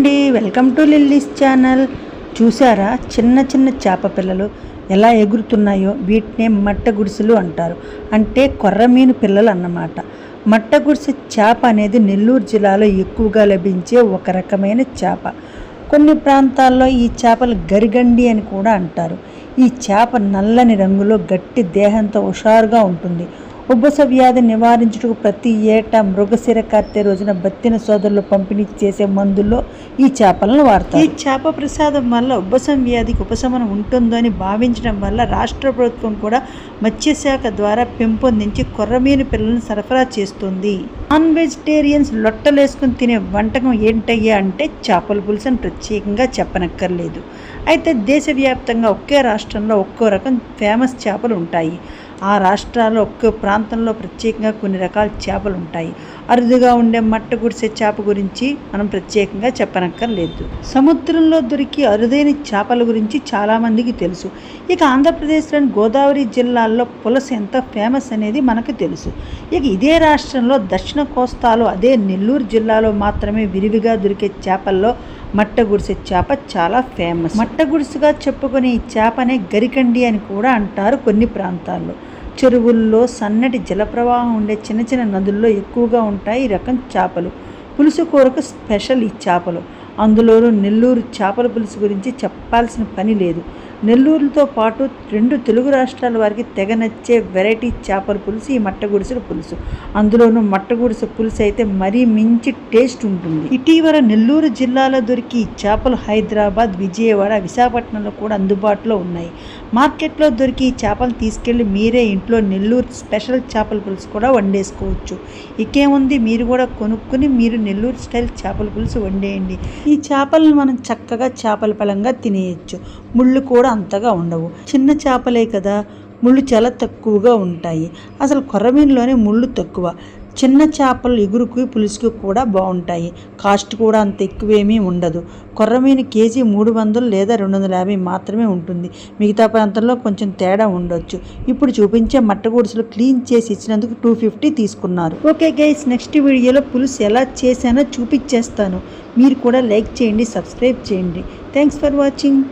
అండి welcome to lilies channel. చూసారా చిన్న చిన్న చేప పిల్లలు ఎలా ఎగురుతున్నాయో వీటినే మట్ట గుడిసెలు అంటారు. అంటే కొర్రమీను పిల్లలు అన్నమాట మట్ట గుడిసె చేప అనేది నెల్లూరు జిల్లాలో ఎక్కువగా లభించే ఒక రకమైన చేప. కొన్ని ప్రాంతాల్లో ఈ చేపలు గరిగండి అని కూడా అంటారు. ఈ చేప నల్లని రంగులో గట్టి దేహంతో హుషారుగా ఉంటుంది. ఉబ్బస వ్యాధి నివారించుటకు ప్రతి ఏటా మృగశిర కార్తె రోజున బత్తిన సోదరులు పంపిణీ చేసే మందుల్లో ఈ చేపలను వాడతారు. ఈ చేప ప్రసాదం వల్ల ఉబ్బసం వ్యాధికి ఉపశమనం ఉంటుందని భావించడం వల్ల రాష్ట్ర ప్రభుత్వం కూడా మత్స్యశాఖ ద్వారా పెంపొందించి కొర్రమీను పిల్లలను సరఫరా చేస్తుంది. నాన్ వెజిటేరియన్స్ లొట్టలేసుకుని తినే వంటకం ఏంటయ్యా అంటే చేపల పులుసు ప్రత్యేకంగా చెప్పనక్కర్లేదు. అయితే దేశవ్యాప్తంగా ఒకే రాష్ట్రంలో ఒక్కో రకం ఫేమస్ చేపలు ఉంటాయి. ఆ రాష్ట్రాల్లో ఒక్కో ప్రాంతంలో ప్రత్యేకంగా కొన్ని రకాల చేపలు ఉంటాయి. అరుదుగా ఉండే మట్ట గుడిసె చేప గురించి మనం ప్రత్యేకంగా చెప్పనక్కర్లేదు. సముద్రంలో దొరికి అరుదైన చేపల గురించి చాలామందికి తెలుసు. ఇక ఆంధ్రప్రదేశ్లోని గోదావరి జిల్లాల్లో పులస ఎంత ఫేమస్ అనేది మనకు తెలుసు. ఇక ఇదే రాష్ట్రంలో దక్షిణ కోస్తాలో అదే నెల్లూరు జిల్లాలో మాత్రమే విరివిగా దొరికే చేపల్లో మట్ట గుడిసె చేప చాలా ఫేమస్. మట్ట గుడిసెగా చెప్పుకునే ఈ చేపనే గరికండి అని కూడా అంటారు కొన్ని ప్రాంతాల్లో. చెరువుల్లో సన్నటి జలప్రవాహం ఉండే చిన్న చిన్న నదుల్లో ఎక్కువగా ఉంటాయి ఈ రకం చేపలు. పులుసు కూరకు స్పెషల్ ఈ చేపలు. అందులోనూ నెల్లూరు చేపల పులుసు గురించి చెప్పాల్సిన పని లేదు. నెల్లూరుతో పాటు రెండు తెలుగు రాష్ట్రాల వారికి తెగ నచ్చే వెరైటీ చేపల పులుసు ఈ మట్టగుడిసెల పులుసు. అందులోనూ మట్టగుడిసె పులుసు అయితే మరీ మించి టేస్ట్ ఉంటుంది. ఇటీవల నెల్లూరు జిల్లాలో దొరికి ఈ చేపలు హైదరాబాద్ విజయవాడ విశాఖపట్నంలో కూడా అందుబాటులో ఉన్నాయి. మార్కెట్లో దొరికి ఈ చేపలు తీసుకెళ్ళి మీరే ఇంట్లో నెల్లూరు స్పెషల్ చేపల పులుసు కూడా వండేసుకోవచ్చు. ఇకేముంది? మీరు కూడా కొనుక్కుని మీరు నెల్లూరు స్టైల్ చేపల పులుసు వండేయండి. ఈ చేపలను మనం చక్కగా చేపల పలంగా తినేయచ్చు. ముళ్ళు కూడా అంతగా ఉండవు. చిన్న చేపలే కదా ముళ్ళు చాలా తక్కువగా ఉంటాయి. అసలు కొర్రమీనులోనే ముళ్ళు తక్కువ. చిన్న చేపలు ఎగురుకు పులుసుకు కూడా బాగుంటాయి. కాస్ట్ కూడా అంత ఎక్కువేమీ ఉండదు. కొర్రమీను కేజీ మూడు వందలు లేదా రెండు వందల యాభై మాత్రమే ఉంటుంది. మిగతా ప్రాంతంలో కొంచెం తేడా ఉండొచ్చు. ఇప్పుడు చూపించే మట్టగూడుసులు క్లీన్ చేసి ఇచ్చినందుకు టూ ఫిఫ్టీ తీసుకున్నారు. ఓకే గైస్ నెక్స్ట్ వీడియోలో పులుసు ఎలా చేశానో చూపించేస్తాను మీరు కూడా లైక్ చేయండి సబ్స్క్రైబ్ చేయండి. Thanks for watching.